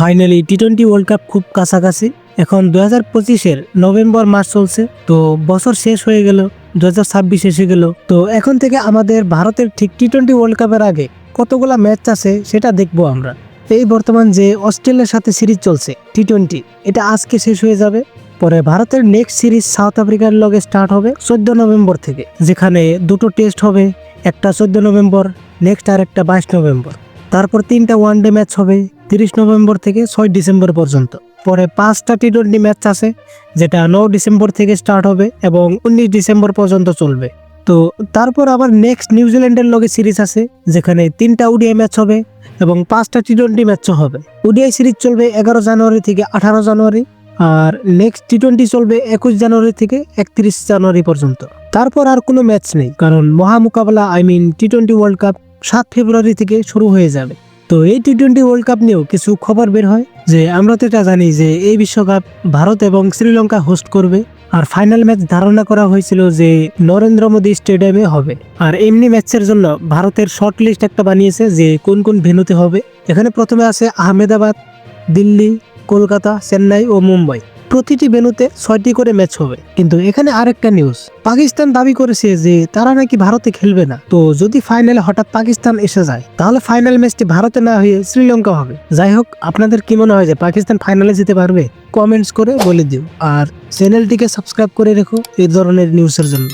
Finally T twenty world cup খুব কাছাকাছি। এখন দু হাজার পঁচিশের নভেম্বর মাস চলছে। তো বছর শেষ হয়ে গেল দু হাজার ছাব্বিশ এসে গেল। তো এখন থেকে আমাদের ভারতের ঠিক টি টোয়েন্টি ওয়ার্ল্ড কাপের আগে কতগুলা ম্যাচ আছে সেটা দেখব আমরা। এই বর্তমান যে অস্ট্রেলিয়ার সাথে সিরিজ চলছে টি টোয়েন্টি এটা আজকে শেষ হয়ে যাবে। পরে ভারতের নেক্সট সিরিজ সাউথ আফ্রিকার লগে স্টার্ট হবে চোদ্দ নভেম্বর থেকে, যেখানে দুটো টেস্ট হবে, একটা চোদ্দ নভেম্বর নেক্সট আর একটা বাইশ নভেম্বর। তারপর তিনটা ওয়ান ডে ম্যাচ হবে তিরিশ নভেম্বর থেকে ছয় ডিসেম্বর পর্যন্ত। পরে পাঁচটা টি টোয়েন্টি ম্যাচ আছে, যেটা নয় ডিসেম্বর থেকে স্টার্ট হবে এবং উনিশ ডিসেম্বর পর্যন্ত চলবে। তো তারপর আবার নেক্সট নিউজিল্যান্ডের লগে সিরিজ আছে, যেখানে তিনটা ওডিআই ম্যাচ হবে এবং পাঁচটা টি টোয়েন্টি ম্যাচও হবে। ওডিআই সিরিজ চলবে এগারো জানুয়ারি থেকে আঠারো জানুয়ারি আর নেক্সট টি টোয়েন্টি চলবে একুশ জানুয়ারি থেকে একত্রিশ জানুয়ারি পর্যন্ত। তারপর আর কোনো ম্যাচ নেই, কারণ মহামোকাবেলা, I mean T twenty world cup সাত ফেব্রুয়ারি থেকে শুরু হয়ে যাবে। তো এই টি টোয়েন্টি ওয়ার্ল্ড কাপ নিয়েও কিছু খবর বের হয় যে, আমরা তো এটা জানি যে এই বিশ্বকাপ ভারত এবং শ্রীলঙ্কা হোস্ট করবে। আর ফাইনাল ম্যাচ ধারণা করা হয়েছিল যে, নরেন্দ্র মোদী স্টেডিয়ামে হবে। আর এমনি ম্যাচের জন্য ভারতের শর্ট লিস্ট একটা বানিয়েছে যে, কোন কোন ভেনুতে হবে। এখানে প্রথমে আছে আহমেদাবাদ, দিল্লি, কলকাতা, চেন্নাই ও মুম্বাই। প্রতিটি ভেন্যুতে ছয়টি করে ম্যাচ হবে। কিন্তু এখানে আরেকটা নিউজ পাকিস্তান দাবি করেছে যে তারা নাকি ভারতে খেলবে না। তো যদি ফাইনালে হঠাৎ পাকিস্তান এসে যায়, তাহলে ফাইনাল ম্যাচটি ভারতে না হয়ে শ্রীলঙ্কা হবে। যাই হোক, আপনাদের কি মনে হয় যে পাকিস্তান ফাইনালে যেতে পারবে? কমেন্টস করে বলে দিও। আর চ্যানেলটিকে সাবস্ক্রাইব করে রেখো এই ধরনের নিউজের জন্য।